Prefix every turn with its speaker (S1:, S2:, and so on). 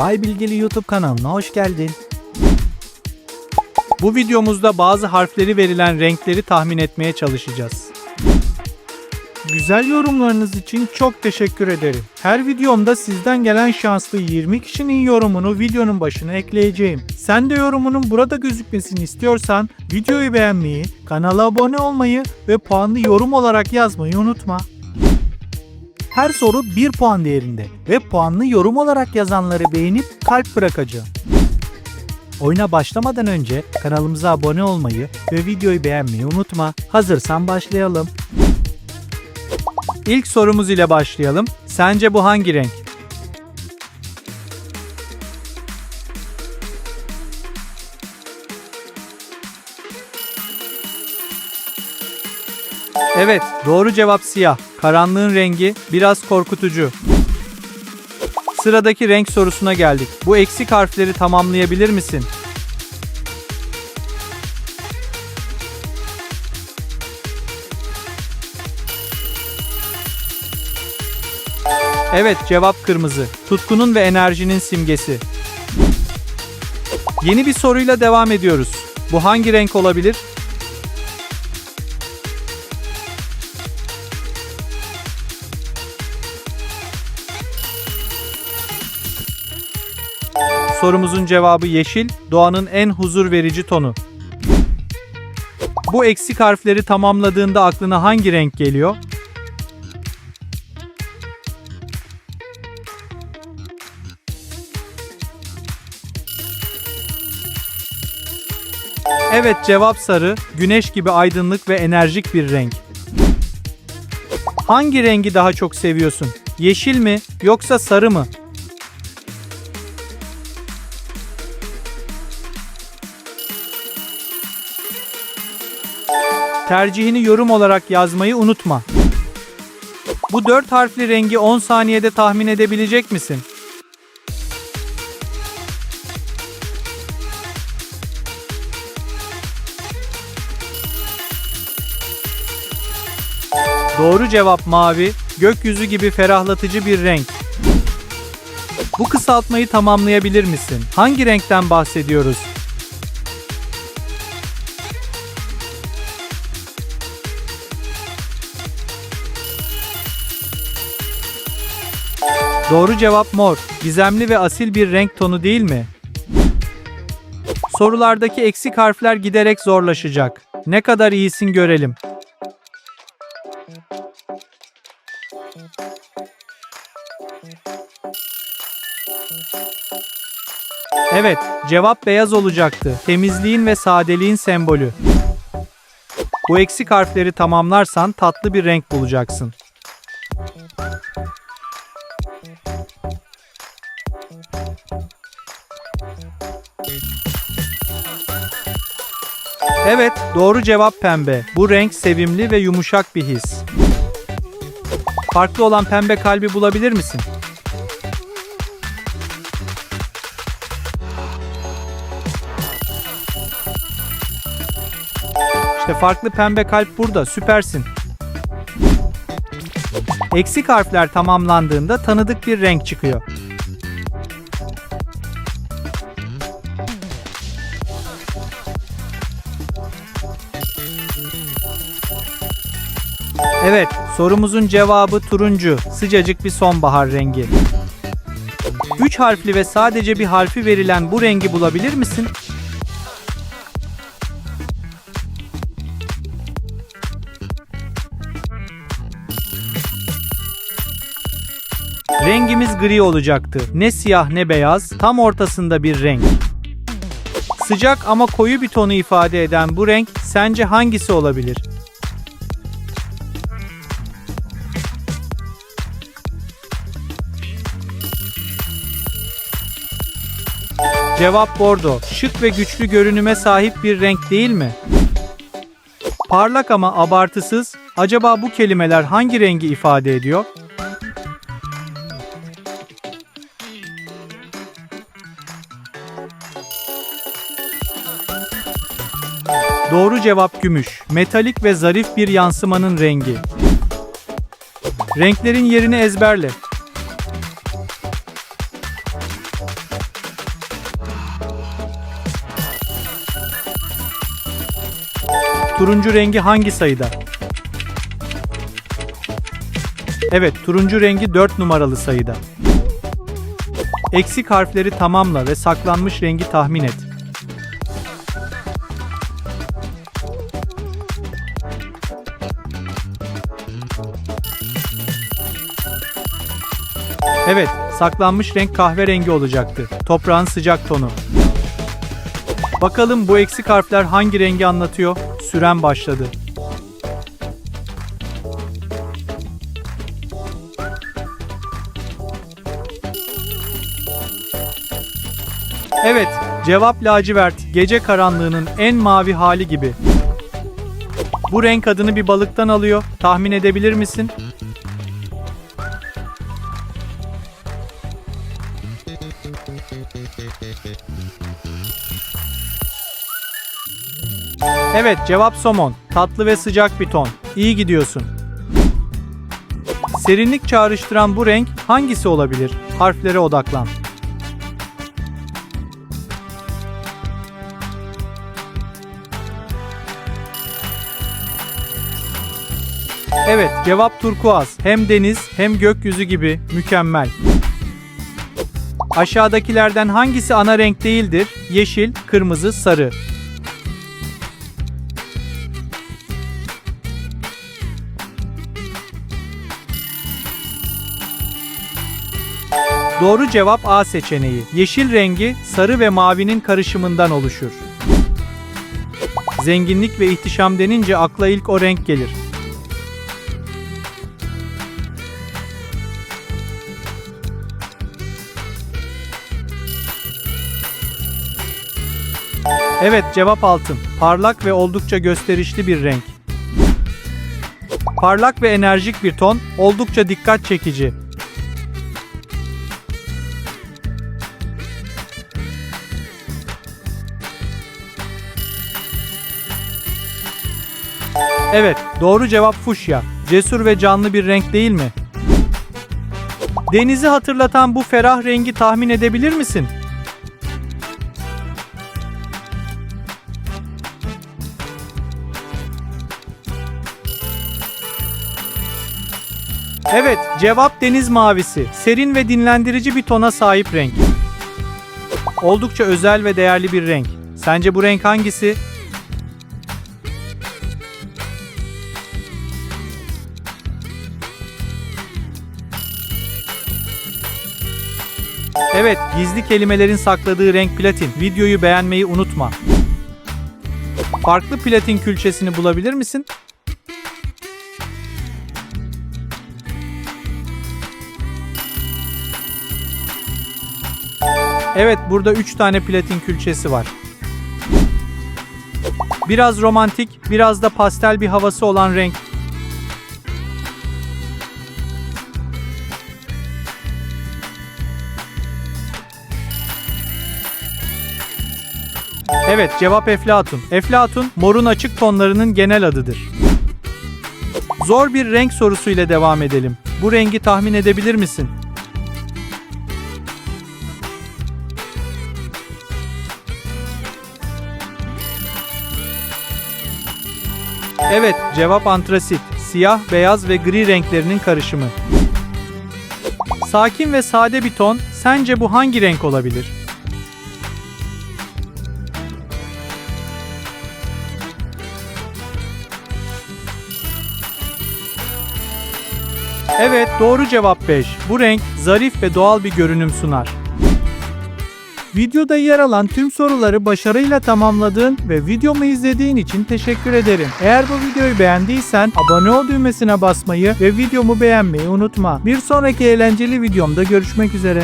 S1: Bay Bilgili YouTube kanalına hoş geldin. Bu videomuzda bazı harfleri verilen renkleri tahmin etmeye çalışacağız. Güzel yorumlarınız için çok teşekkür ederim. Her videomda sizden gelen şanslı 20 kişinin yorumunu videonun başına ekleyeceğim. Sen de yorumunun burada gözükmesini istiyorsan videoyu beğenmeyi, kanala abone olmayı ve puanlı yorum olarak yazmayı unutma. Her soru 1 puan değerinde ve puanlı yorum olarak yazanları beğenip kalp bırakacağım. Oyuna başlamadan önce kanalımıza abone olmayı ve videoyu beğenmeyi unutma. Hazırsan başlayalım. İlk sorumuz ile başlayalım. Sence bu hangi renk? Evet, doğru cevap siyah. Karanlığın rengi biraz korkutucu. Sıradaki renk sorusuna geldik. Bu eksik harfleri tamamlayabilir misin? Evet, cevap kırmızı. Tutkunun ve enerjinin simgesi. Yeni bir soruyla devam ediyoruz. Bu hangi renk olabilir? Sorumuzun cevabı yeşil, doğanın en huzur verici tonu. Bu eksik harfleri tamamladığında aklına hangi renk geliyor? Evet cevap sarı, güneş gibi aydınlık ve enerjik bir renk. Hangi rengi daha çok seviyorsun? Yeşil mi yoksa sarı mı? Tercihini yorum olarak yazmayı unutma. Bu dört harfli rengi 10 saniyede tahmin edebilecek misin? Doğru cevap mavi, gökyüzü gibi ferahlatıcı bir renk. Bu kısaltmayı tamamlayabilir misin? Hangi renkten bahsediyoruz? Doğru cevap mor. Gizemli ve asil bir renk tonu değil mi? Sorulardaki eksik harfler giderek zorlaşacak. Ne kadar iyisin görelim. Evet, cevap beyaz olacaktı. Temizliğin ve sadeliğin sembolü. Bu eksik harfleri tamamlarsan tatlı bir renk bulacaksın. Evet, doğru cevap pembe. Bu renk sevimli ve yumuşak bir his. Farklı olan pembe kalbi bulabilir misin? İşte farklı pembe kalp burada. Süpersin. Eksik harfler tamamlandığında tanıdık bir renk çıkıyor. Evet, sorumuzun cevabı turuncu, sıcacık bir sonbahar rengi. Üç harfli ve sadece bir harfi verilen bu rengi bulabilir misin? Rengimiz gri olacaktı. Ne siyah ne beyaz, tam ortasında bir renk. Sıcak ama koyu bir tonu ifade eden bu renk sence hangisi olabilir? Cevap bordo. Şık ve güçlü görünüme sahip bir renk değil mi? Parlak ama abartısız. Acaba bu kelimeler hangi rengi ifade ediyor? Doğru cevap gümüş. Metalik ve zarif bir yansımanın rengi. Renklerin yerini ezberle. Turuncu rengi hangi sayıda? Evet, turuncu rengi 4 numaralı sayıda. Eksik harfleri tamamla ve saklanmış rengi tahmin et. Evet, saklanmış renk kahverengi olacaktı. Toprağın sıcak tonu. Bakalım bu eksik harfler hangi rengi anlatıyor? Süren başladı. Evet, cevap lacivert, gece karanlığının en mavi hali gibi. Bu renk adını bir balıktan alıyor. Tahmin edebilir misin? Evet, cevap somon. Tatlı ve sıcak bir ton. İyi gidiyorsun. Serinlik çağrıştıran bu renk hangisi olabilir? Harflere odaklan. Evet, cevap turkuaz. Hem deniz hem gökyüzü gibi mükemmel. Aşağıdakilerden hangisi ana renk değildir? Yeşil, kırmızı, sarı. Doğru cevap A seçeneği. Yeşil rengi sarı ve mavinin karışımından oluşur. Zenginlik ve ihtişam denince akla ilk o renk gelir. Evet cevap altın. Parlak ve oldukça gösterişli bir renk. Parlak ve enerjik bir ton, oldukça dikkat çekici. Evet, doğru cevap fuşya. Cesur ve canlı bir renk değil mi? Denizi hatırlatan bu ferah rengi tahmin edebilir misin? Evet, cevap deniz mavisi. Serin ve dinlendirici bir tona sahip renk. Oldukça özel ve değerli bir renk. Sence bu renk hangisi? Evet, gizli kelimelerin sakladığı renk platin. Videoyu beğenmeyi unutma. Farklı platin külçesini bulabilir misin? Evet, burada 3 tane platin külçesi var. Biraz romantik, biraz da pastel bir havası olan renk. Evet, cevap Eflatun. Eflatun, morun açık tonlarının genel adıdır. Zor bir renk sorusu ile devam edelim. Bu rengi tahmin edebilir misin? Evet, cevap antrasit. Siyah, beyaz ve gri renklerinin karışımı. Sakin ve sade bir ton, sence bu hangi renk olabilir? Evet, doğru cevap 5. Bu renk zarif ve doğal bir görünüm sunar. Videoda yer alan tüm soruları başarıyla tamamladığın ve videomu izlediğin için teşekkür ederim. Eğer bu videoyu beğendiysen abone ol düğmesine basmayı ve videomu beğenmeyi unutma. Bir sonraki eğlenceli videomda görüşmek üzere.